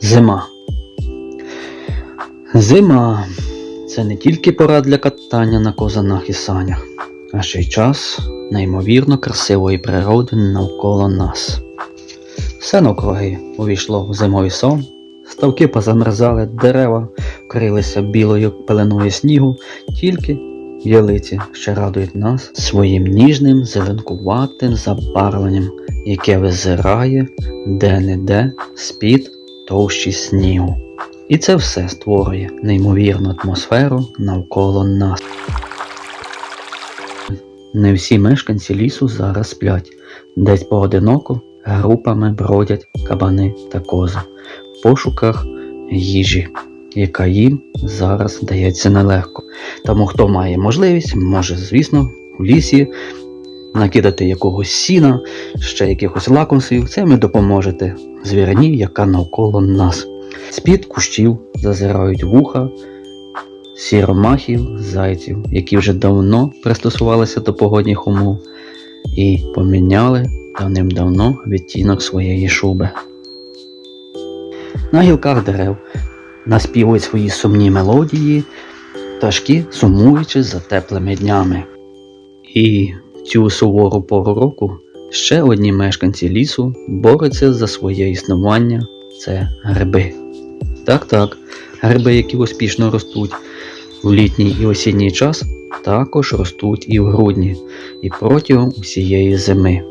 Зима. Зима це не тільки пора для катання на козанах і санях, а ще й час неймовірно красивої природи навколо нас. Все навкруги увійшло в зимовий сон, ставки позамерзали, дерева вкрилися білою пеленою снігу, тільки ялиці ще радують нас своїм ніжним зеленкуватим забарвленням, яке визирає де-не-де з-під товщі снігу. І це все створює неймовірну атмосферу навколо нас. Не всі мешканці лісу зараз сплять, десь поодиноко групами бродять кабани та кози в пошуках їжі, яка їм зараз дається нелегко. Тому хто має можливість, може, звісно, в лісі накидати якогось сіна, ще якихось лакомствів, це ми допоможете звірині, яка навколо нас. З-під кущів зазирають вуха сіромахів, зайців, які вже давно пристосувалися до погодних умов і поміняли давним-давно відтінок своєї шуби. На гілках дерев наспівують свої сумні мелодії, пташки сумуючи за теплими днями. І цю сувору пору року ще одні мешканці лісу борються за своє існування це гриби. Так, так, гриби, які успішно ростуть в літній і осінній час, також ростуть і в грудні, і протягом усієї зими.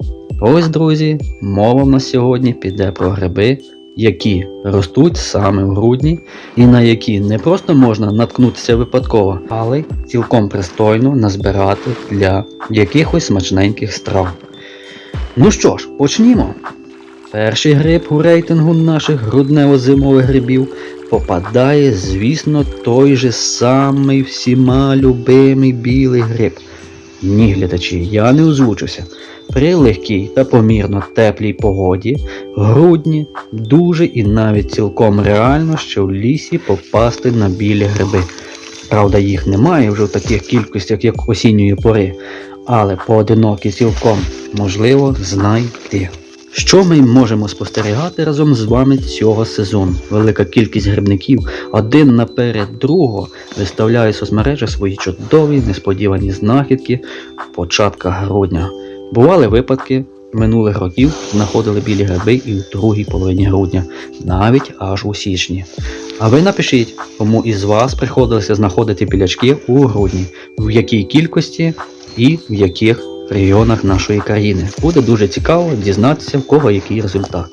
Ось, друзі, мова в нас сьогодні піде про гриби, які ростуть саме в грудні, і на які не просто можна наткнутися випадково, але цілком пристойно назбирати для якихось смачненьких страв. Ну що ж, почнімо. Перший гриб у рейтингу наших груднево-зимових грибів попадає, звісно, той же самий всіма любимий білий гриб. Ні, глядачі, я не озвучуся. При легкій та помірно теплій погоді грудні дуже і навіть цілком реально, що в лісі попасти на білі гриби. Правда, їх немає вже в таких кількостях, як осінньої пори, але поодинокі цілком можливо знайти. Що ми можемо спостерігати разом з вами цього сезону? Велика кількість грибників один наперед другого виставляє в свої чудові несподівані знахідки в початках грудня. Бували випадки минулих років, знаходили білі гриби і в другій половині грудня, навіть аж у січні. А ви напишіть, кому із вас приходилося знаходити білячки у грудні, в якій кількості і в яких регіонах нашої країни. Буде дуже цікаво дізнатися, в кого який результат.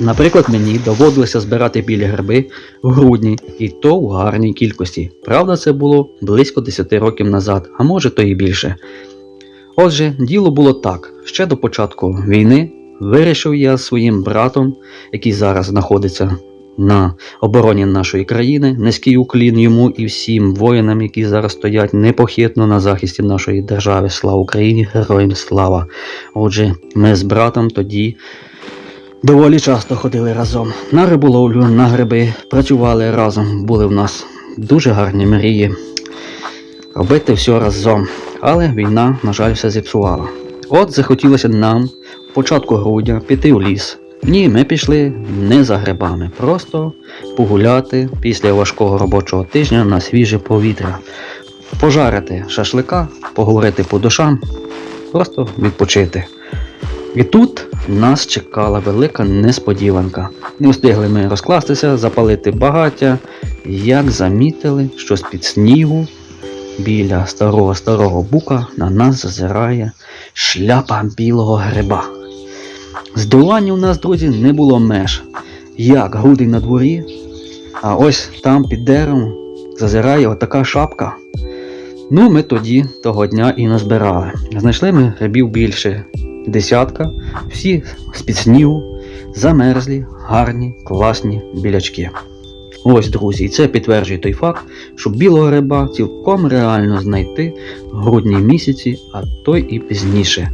Наприклад, мені доводилося збирати білі гриби в грудні, і то в гарній кількості. Правда, це було близько 10 років назад, а може то і більше. Отже, діло було так: ще до початку війни вирішив я з своїм братом, який зараз знаходиться на обороні нашої країни, низький уклін йому і всім воїнам, які зараз стоять непохитно на захисті нашої держави. Слава Україні, героям слава! Отже, ми з братом тоді доволі часто ходили разом на риболовлю, на гриби, працювали разом, були в нас дуже гарні мрії. Робити все разом. Але війна, на жаль, все зіпсувала. От захотілося нам в початку грудня піти в ліс. Ні, ми пішли не за грибами, просто погуляти після важкого робочого тижня на свіже повітря, пожарити шашлика, поговорити по душам, просто відпочити. І тут нас чекала велика несподіванка. Не встигли ми розкластися, запалити багаття, як замітили, що з-під снігу біля старого старого бука на нас зазирає шляпа білого гриба. Здолання у нас, друзі, не було меж. Як грудень на дворі, а ось там під деревом зазирає отака шапка. Ну, ми тоді того дня і назбирали. Знайшли ми грибів більше десятка, всі з-під снігу, замерзлі, гарні, класні білячки. Ось, друзі, і це підтверджує той факт, що білого гриба цілком реально знайти в грудні місяці, а то й і пізніше.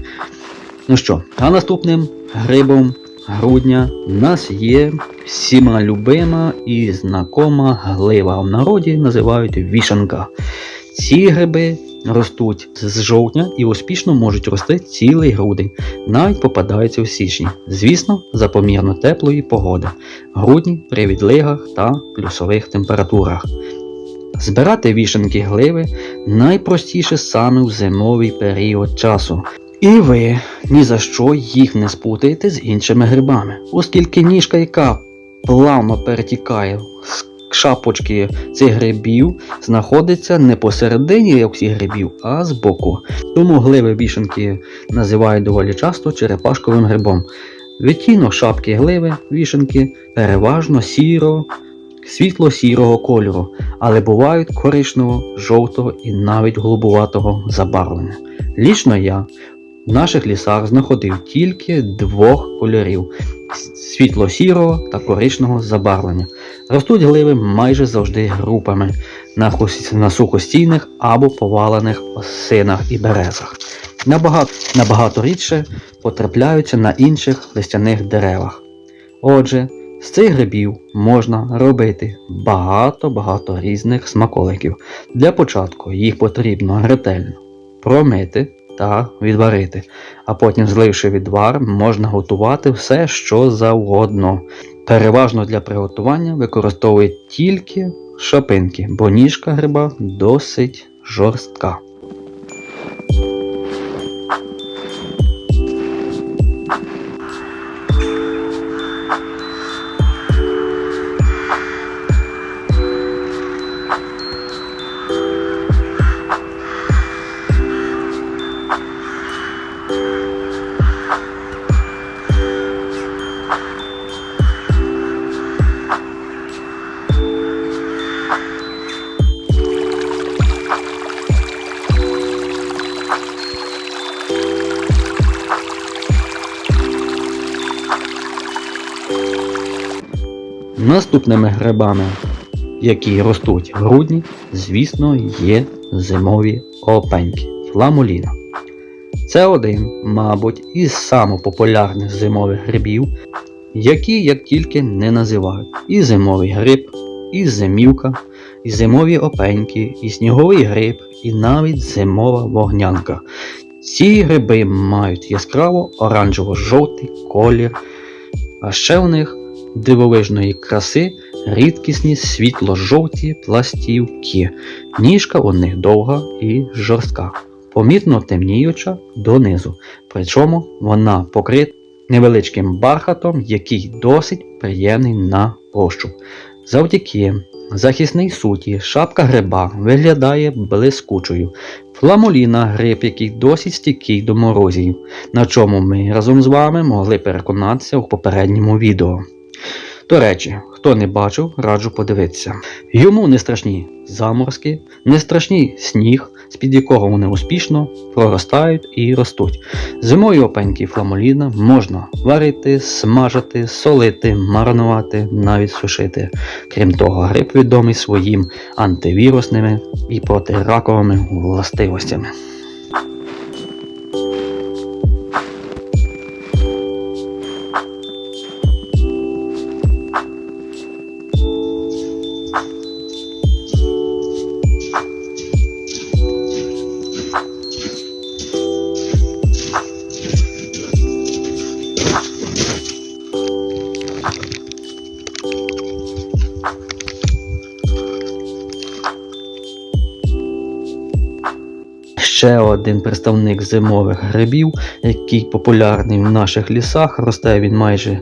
Ну що, а наступним грибом грудня в нас є всіма любима і знакома глива. В народі називають вішанка. Ці гриби ростуть з жовтня і успішно можуть рости цілий грудень, навіть попадаються в січні. Звісно, за помірно теплої погоди, грудні при відлигах та плюсових температурах. Збирати вішенки гливи найпростіше саме в зимовий період часу. І ви ні за що їх не спутаєте з іншими грибами, оскільки ніжка, яка плавно перетікає з шапочки цих грибів, знаходиться не посередині як всіх грибів, а збоку. Тому гливи вішенки називають доволі часто черепашковим грибом. Відтінок шапки гливи вішенки переважно сіро, світло-сірого кольору, але бувають коричневого, жовтого і навіть голубуватого забарвлення. Лічно я в наших лісах знаходив тільки двох кольорів світло-сірого та коричневого забарвлення. Ростуть гливи майже завжди групами на сухостійних або повалених осинах і березах. Набагато, набагато рідше потрапляються на інших листяних деревах. Отже, з цих грибів можна робити багато-багато різних смаколиків. Для початку їх потрібно ретельно промити та відварити, а потім, зливши відвар, можна готувати все, що завгодно. Переважно для приготування використовують тільки шапинки, бо ніжка гриба досить жорстка. Наступними грибами, які ростуть в грудні, звісно, є зимові опеньки фламуліна. Це один, мабуть, із самопопулярних зимових грибів, які як тільки не називають. І зимовий гриб, і зимівка, і зимові опеньки, і сніговий гриб, і навіть зимова вогнянка. Ці гриби мають яскраво оранжево-жовтий колір, а ще у них дивовижної краси рідкісні світло-жовті пластівки. Ніжка у них довга і жорстка, помітно темніюча донизу. Причому вона покрита невеличким бархатом, який досить приємний на ощуп. Завдяки захисній суті шапка гриба виглядає блискучою. Фламуліна гриб, який досить стійкий до морозів, на чому ми разом з вами могли переконатися у попередньому відео. До речі, хто не бачив, раджу подивитися. Йому не страшні заморозки, не страшні сніг, з-під якого вони успішно проростають і ростуть. Зимою опеньки фламоліна можна варити, смажити, солити, маринувати, навіть сушити. Крім того, гриб відомий своїм антивірусними і протираковими властивостями. Один представник зимових грибів, який популярний в наших лісах, росте він майже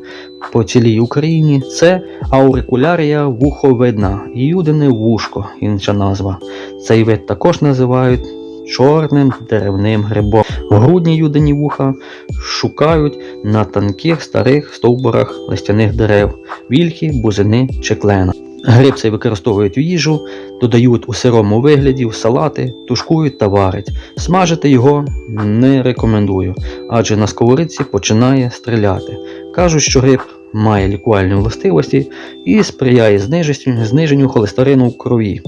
по цілій Україні. Це аурикулярія вуховидна, юдине вушко, інша назва. Цей вид також називають чорним деревним грибом. В грудні юдині вуха шукають на тонких старих стовбурах листяних дерев, вільхи, бузини чи клена. Гриб використовують в їжу, додають у сирому вигляді в салати, тушкують та варять. Смажити його не рекомендую, адже на сковорідці починає стріляти. Кажуть, що гриб має лікувальні властивості і сприяє зниженню, зниженню холестерину в крові.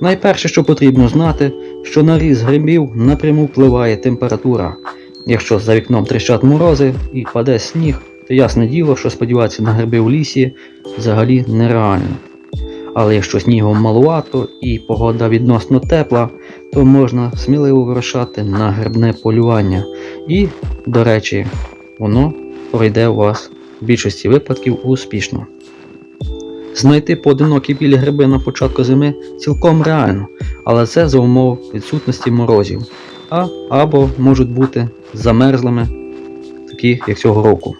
Найперше, що потрібно знати, що на ріст грибів напряму впливає температура. Якщо за вікном тріщать морози і паде сніг, то ясне діло, що сподіватися на гриби в лісі взагалі нереально. Але якщо снігу малувато і погода відносно тепла, то можна сміливо вирушати на грибне полювання. І, до речі, воно пройде у вас в більшості випадків успішно. Знайти поодинокі білі гриби на початку зими цілком реально, але це за умов відсутності морозів, а або можуть бути замерзлими, такі як цього року.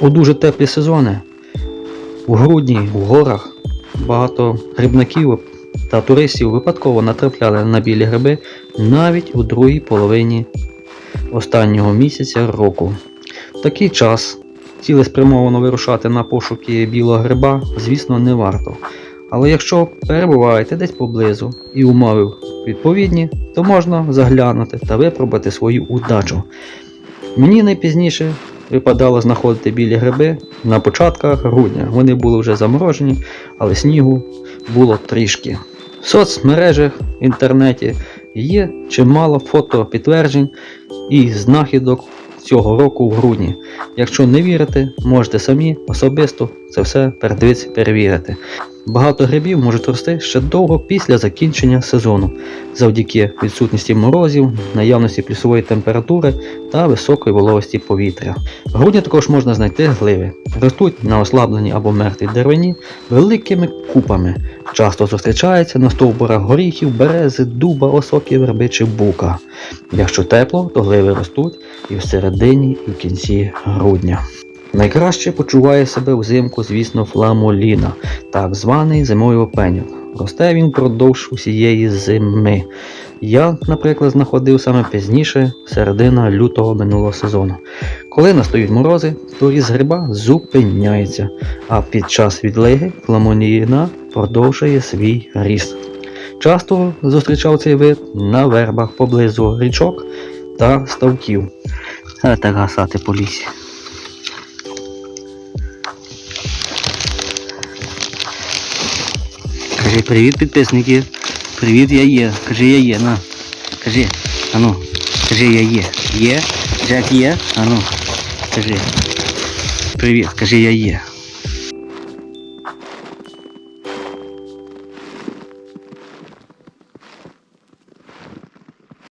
У дуже теплі сезони у грудні в горах багато грибників та туристів випадково натрапляли на білі гриби навіть у другій половині останнього місяця року. В такий час цілеспрямовано вирушати на пошуки білого гриба, звісно, не варто. Але якщо перебуваєте десь поблизу і умови відповідні, то можна заглянути та випробувати свою удачу. Мені найпізніше випадало знаходити білі гриби на початках грудня. Вони були вже заморожені, але снігу було трішки. В соцмережах в інтернеті є чимало фото підтверджень і знахідок цього року в грудні. Якщо не вірите, можете самі особисто це все передивитися перевірити. Багато грибів можуть рости ще довго після закінчення сезону, завдяки відсутності морозів, наявності плюсової температури та високої вологості повітря. В грудні також можна знайти гливи. Ростуть на ослабленій або мертвій деревині великими купами. Часто зустрічається на стовбурах горіхів, берези, дуба, осоки, верби чи бука. Якщо тепло, то гливи ростуть і в середині, і в кінці грудня. Найкраще почуває себе взимку, звісно, фламоліна, так званий зимовий опеньок. Росте він впродовж усієї зими. Я, наприклад, знаходив саме пізніше, середина лютого минулого сезону. Коли настають морози, то різ гриба зупиняється, а під час відлиги фламоніна продовжує свій ріст. Часто зустрічав цей вид на вербах поблизу річок та ставків. А так гасати по лісі. Привіт, підписники. Привіт, я є. Кажи, я є. На. Кажи. Ану. Кажи, я є. Є? Джек є? Ану. Кажи. Привіт, кажи, я є.